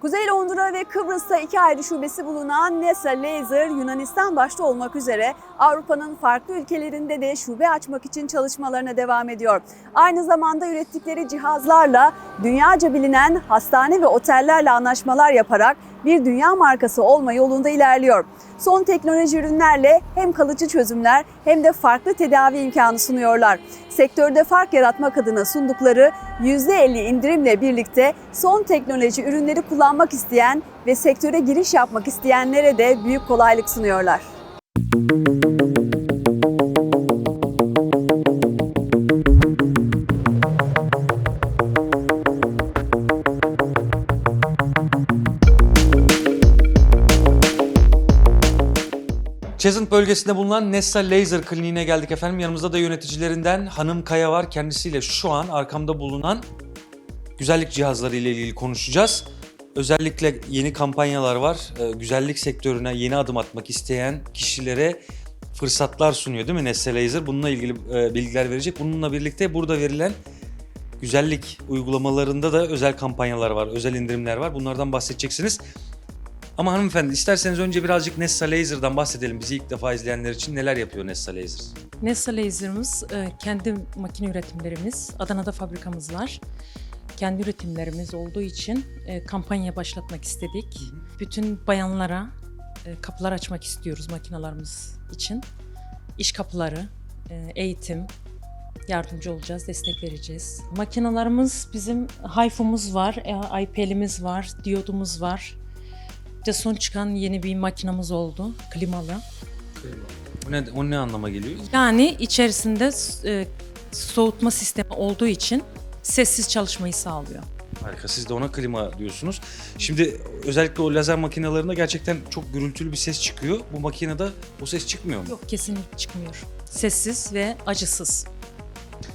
Kuzey Londra ve Kıbrıs'ta iki ayrı şubesi bulunan Nesa Laser, Yunanistan başta olmak üzere Avrupa'nın farklı ülkelerinde de şube açmak için çalışmalarına devam ediyor. Aynı zamanda ürettikleri cihazlarla dünyaca bilinen hastane ve otellerle anlaşmalar yaparak bir dünya markası olma yolunda ilerliyor. Son teknoloji ürünlerle hem kalıcı çözümler hem de farklı tedavi imkanı sunuyorlar. Sektörde fark yaratmak adına sundukları %50 indirimle birlikte son teknoloji ürünleri kullanmak isteyen ve sektöre giriş yapmak isteyenlere de büyük kolaylık sunuyorlar. Cheshunt bölgesinde bulunan Nessa Laser Kliniğine geldik efendim. Yanımızda da yöneticilerinden Hanım Kaya var. Kendisiyle şu an arkamda bulunan güzellik cihazları ile ilgili konuşacağız. Özellikle yeni kampanyalar var. Ee, Güzellik sektörüne yeni adım atmak isteyen kişilere fırsatlar sunuyor değil mi Nessa Laser? Bununla ilgili e, bilgiler verecek. Bununla birlikte burada verilen güzellik uygulamalarında da özel kampanyalar var, özel indirimler var. Bunlardan bahsedeceksiniz. Ama hanımefendi isterseniz önce birazcık Nessa Laser'dan bahsedelim. Bizi ilk defa izleyenler için neler yapıyor Nessa Laser? Nessa Laser'ımız e, kendi makine üretimlerimiz. Adana'da fabrikamız var. Kendi üretimlerimiz olduğu için e, kampanya başlatmak istedik. Bütün bayanlara e, kapılar açmak istiyoruz makinalarımız için. İş kapıları, eğitim, yardımcı olacağız, destek vereceğiz. Makinalarımız bizim HIFU'muz var, IPL'imiz var, diyodumuz var. De son çıkan yeni bir makinamız oldu, klimalı. O ne, o ne anlama geliyor? Yani içerisinde e, soğutma sistemi olduğu için sessiz çalışmayı sağlıyor. Harika. Siz de ona klima diyorsunuz. Şimdi özellikle o lazer makinelerinde gerçekten çok gürültülü bir ses çıkıyor. Bu makinede o ses çıkmıyor mu? Yok kesinlikle çıkmıyor. Sessiz ve acısız.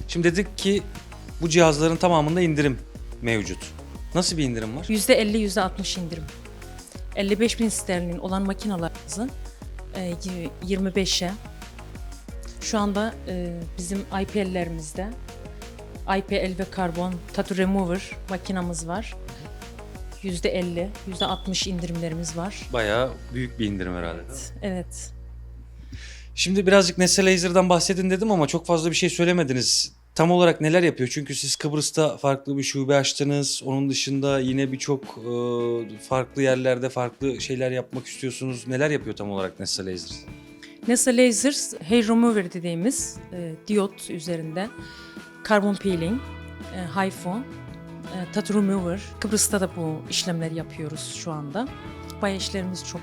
Şimdi dedik ki bu cihazların tamamında indirim mevcut. Nasıl bir indirim var? %50 %60 indirim. 55 bin sterlin olan makinalarımızı e, 25'e şu anda e, bizim IPL'lerimizde IPL ve karbon tattoo remover makinamız var. %50, %60 indirimlerimiz var. Bayağı büyük bir indirim herhalde. Evet. Şimdi birazcık Nessa Laser'dan bahsedin dedim ama çok fazla bir şey söylemediniz. Tam olarak neler yapıyor? Çünkü siz Kıbrıs'ta farklı bir şube açtınız. Onun dışında yine birçok e, farklı yerlerde farklı şeyler yapmak istiyorsunuz. Neler yapıyor tam olarak Nessa Laser? NASA Lasers Hair Remover dediğimiz e, diyot üzerinde karbon peeling, e, HIFO, e, tattoo remover. Kıbrıs'ta da bu işlemleri yapıyoruz şu anda. Bayağı işlerimiz çok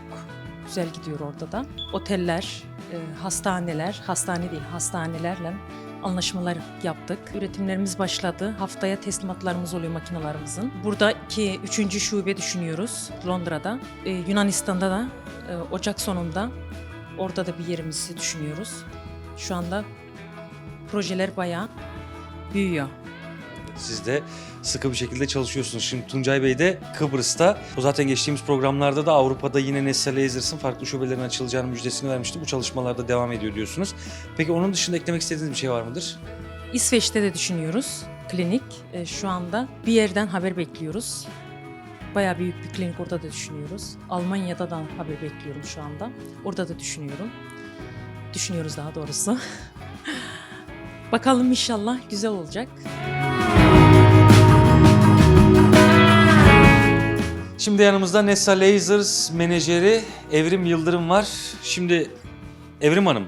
güzel gidiyor orada da. Oteller, e, hastaneler, hastane değil hastanelerle anlaşmalar yaptık. Üretimlerimiz başladı. Haftaya teslimatlarımız oluyor makinalarımızın. Buradaki üçüncü şube düşünüyoruz Londra'da. E, Yunanistan'da da e, Ocak sonunda Orada da bir yerimizi düşünüyoruz. Şu anda projeler bayağı büyüyor. Siz de sıkı bir şekilde çalışıyorsunuz. Şimdi Tuncay Bey de Kıbrıs'ta. O zaten geçtiğimiz programlarda da Avrupa'da yine Nessa Lasers'ın farklı şubelerin açılacağını müjdesini vermişti. Bu çalışmalarda devam ediyor diyorsunuz. Peki onun dışında eklemek istediğiniz bir şey var mıdır? İsveç'te de düşünüyoruz klinik. E, şu anda bir yerden haber bekliyoruz. Bayağı büyük bir klinik orada da düşünüyoruz. Almanya'da da haber bekliyorum şu anda. Orada da düşünüyorum. Düşünüyoruz daha doğrusu. Bakalım inşallah güzel olacak. Şimdi yanımızda Nessa Lasers menajeri Evrim Yıldırım var. Şimdi Evrim Hanım,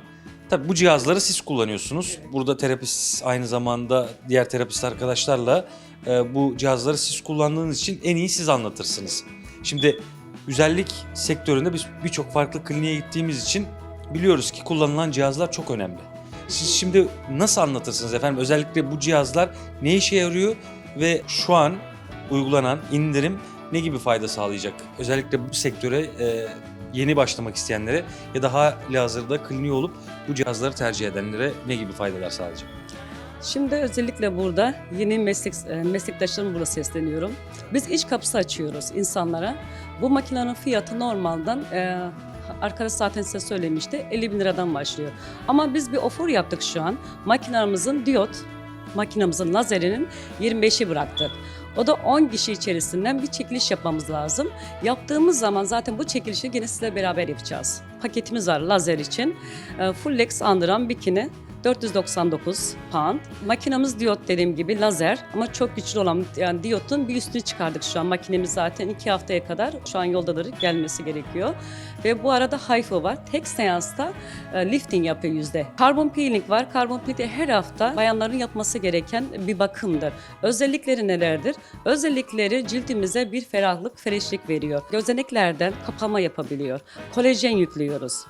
tabii bu cihazları siz kullanıyorsunuz. Burada terapist aynı zamanda diğer terapist arkadaşlarla e, bu cihazları siz kullandığınız için en iyi siz anlatırsınız. Şimdi güzellik sektöründe biz birçok farklı kliniğe gittiğimiz için biliyoruz ki kullanılan cihazlar çok önemli. Siz şimdi nasıl anlatırsınız efendim? Özellikle bu cihazlar ne işe yarıyor ve şu an uygulanan indirim ne gibi fayda sağlayacak? Özellikle bu sektöre e, yeni başlamak isteyenlere ya da hali hazırda kliniği olup bu cihazları tercih edenlere ne gibi faydalar sağlayacak? Şimdi özellikle burada yeni meslek e, meslektaşlarıma burada sesleniyorum. Biz iç kapısı açıyoruz insanlara. Bu makinenin fiyatı normalden e, arkadaş zaten size söylemişti 50 bin liradan başlıyor. Ama biz bir offer yaptık şu an. Makinamızın diyot, makinamızın lazerinin 25'i bıraktık. O da 10 kişi içerisinden bir çekiliş yapmamız lazım. Yaptığımız zaman zaten bu çekilişi yine sizle beraber yapacağız. Paketimiz var lazer için. E, Full Lex andıran bikini 499 pound. Makinamız diyot dediğim gibi lazer ama çok güçlü olan yani diyotun bir üstünü çıkardık şu an. Makinemiz zaten iki haftaya kadar şu an yoldadır gelmesi gerekiyor. Ve bu arada HIFO var. Tek seansta e, lifting yapıyor yüzde. Carbon peeling var. Carbon peeling her hafta bayanların yapması gereken bir bakımdır. Özellikleri nelerdir? Özellikleri cildimize bir ferahlık, freşlik veriyor. Gözeneklerden kapama yapabiliyor. Kolajen yüklüyoruz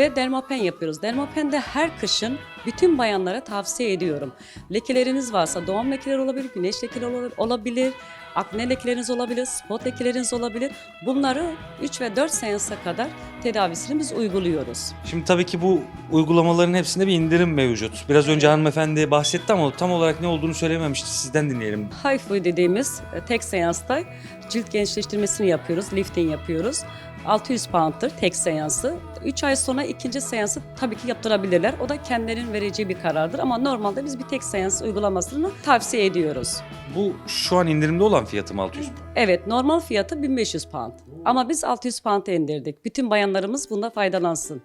ve dermapen yapıyoruz. Dermapen de her kışın bütün bayanlara tavsiye ediyorum. Lekeleriniz varsa doğum lekeleri olabilir, güneş lekeleri olabilir, akne lekeleriniz olabilir, spot lekeleriniz olabilir. Bunları 3 ve 4 seansa kadar tedavisini biz uyguluyoruz. Şimdi tabii ki bu uygulamaların hepsinde bir indirim mevcut. Biraz önce hanımefendi bahsetti ama tam olarak ne olduğunu söylememişti. Sizden dinleyelim. HIFU dediğimiz e, tek seansta cilt gençleştirmesini yapıyoruz, lifting yapıyoruz. 600 pound'tır tek seansı. 3 ay sonra ikinci seansı tabii ki yaptırabilirler. O da kendilerinin vereceği bir karardır ama normalde biz bir tek seans uygulamasını tavsiye ediyoruz. Bu şu an indirimde olan fiyatım 600 mu? Evet, normal fiyatı 1500 pound. Ama biz 600 pound'a indirdik. Bütün bayanlarımız bunda faydalansın.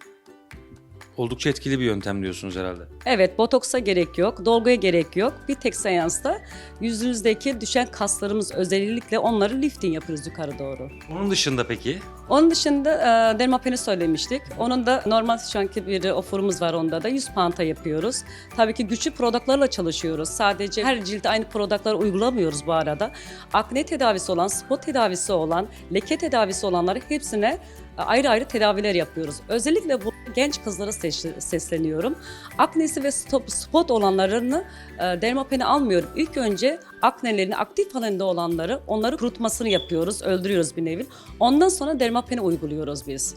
Oldukça etkili bir yöntem diyorsunuz herhalde. Evet, botoksa gerek yok, dolguya gerek yok. Bir tek seansta yüzünüzdeki düşen kaslarımız özellikle onları lifting yapıyoruz yukarı doğru. Onun dışında peki? Onun dışında e, dermapeni söylemiştik. Onun da normal şu anki bir ofurumuz var onda da 100 pound'a yapıyoruz. Tabii ki güçlü productlarla çalışıyoruz. Sadece her cilde aynı productları uygulamıyoruz bu arada. Akne tedavisi olan, spot tedavisi olan, leke tedavisi olanları hepsine e, ayrı ayrı tedaviler yapıyoruz. Özellikle bu genç kızlara ses- sesleniyorum. Aknesi ve stop, spot olanlarını e, dermapeni almıyorum. İlk önce aknelerini aktif halinde olanları onları kurutmasını yapıyoruz, öldürüyoruz bir nevi. Ondan sonra dermapeni uyguluyoruz biz.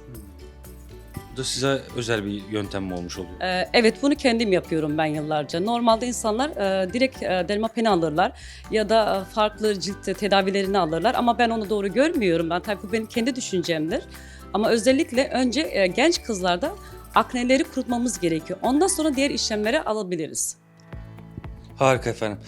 Bu da size özel bir yöntem mi olmuş oluyor? Ee, evet bunu kendim yapıyorum ben yıllarca. Normalde insanlar e, direkt e, dermapeni alırlar ya da e, farklı cilt tedavilerini alırlar ama ben onu doğru görmüyorum. Ben tabii bu benim kendi düşüncemdir. Ama özellikle önce e, genç kızlarda akneleri kurutmamız gerekiyor. Ondan sonra diğer işlemlere alabiliriz. Harika efendim.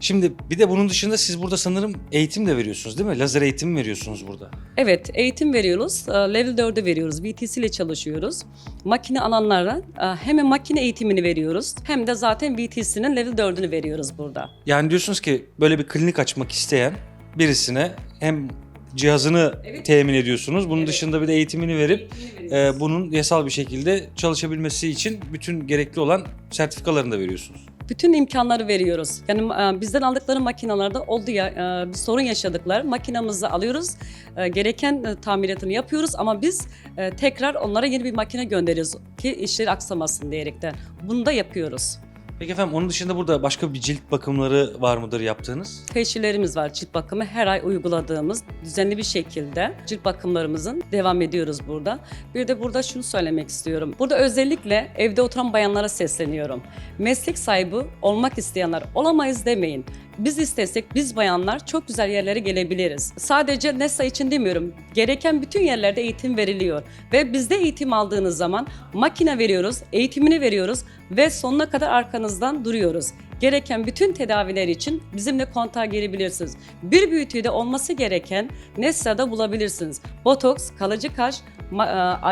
Şimdi bir de bunun dışında siz burada sanırım eğitim de veriyorsunuz değil mi? Lazer eğitimi veriyorsunuz burada. Evet, eğitim veriyoruz. Ee, Level 4'ü veriyoruz. VTC ile çalışıyoruz. Makine alanlara e, hem makine eğitimini veriyoruz hem de zaten VTC'nin Level 4'ünü veriyoruz burada. Yani diyorsunuz ki böyle bir klinik açmak isteyen birisine hem cihazını temin ediyorsunuz. Bunun dışında bir de eğitimini verip e, bunun yasal bir şekilde çalışabilmesi için bütün gerekli olan sertifikalarını da veriyorsunuz. Bütün imkanları veriyoruz. Yani e, bizden aldıkları makinalarda oldu ya e, bir sorun yaşadıklar. Makinamızı alıyoruz. e, Gereken e, tamiratını yapıyoruz ama biz e, tekrar onlara yeni bir makine gönderiyoruz ki işleri aksamasın diyerekten. Bunu da yapıyoruz. Peki efendim onun dışında burada başka bir cilt bakımları var mıdır yaptığınız? Teşhirlerimiz var cilt bakımı her ay uyguladığımız düzenli bir şekilde cilt bakımlarımızın devam ediyoruz burada. Bir de burada şunu söylemek istiyorum. Burada özellikle evde oturan bayanlara sesleniyorum. Meslek sahibi olmak isteyenler olamayız demeyin. Biz istesek biz bayanlar çok güzel yerlere gelebiliriz. Sadece NESA için demiyorum. Gereken bütün yerlerde eğitim veriliyor. Ve bizde eğitim aldığınız zaman makine veriyoruz, eğitimini veriyoruz ve sonuna kadar arkanızdan duruyoruz. Gereken bütün tedaviler için bizimle kontağa girebilirsiniz. Bir büyütüde olması gereken NESA'da bulabilirsiniz. Botoks, kalıcı kaş, e,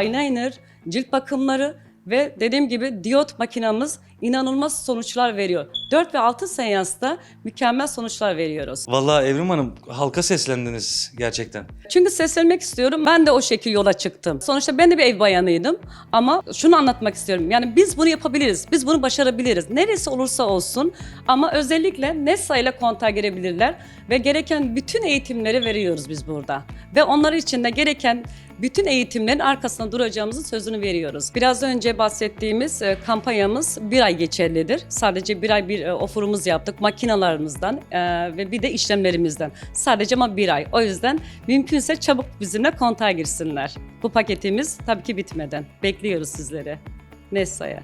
eyeliner, cilt bakımları ve dediğim gibi diyot makinamız inanılmaz sonuçlar veriyor. 4 ve 6 seansta mükemmel sonuçlar veriyoruz. Vallahi Evrim Hanım halka seslendiniz gerçekten. Çünkü seslenmek istiyorum. Ben de o şekil yola çıktım. Sonuçta ben de bir ev bayanıydım. Ama şunu anlatmak istiyorum. Yani biz bunu yapabiliriz. Biz bunu başarabiliriz. Neresi olursa olsun. Ama özellikle NESA ile kontağa girebilirler. Ve gereken bütün eğitimleri veriyoruz biz burada. Ve onlar için de gereken bütün eğitimlerin arkasında duracağımızın sözünü veriyoruz. Biraz önce bahsettiğimiz e, kampanyamız bir ay geçerlidir. Sadece bir ay bir e, ofurumuz yaptık makinalarımızdan e, ve bir de işlemlerimizden. Sadece ama bir ay. O yüzden mümkünse çabuk bizimle kontağa girsinler. Bu paketimiz tabii ki bitmeden. Bekliyoruz sizleri. Nessa'ya.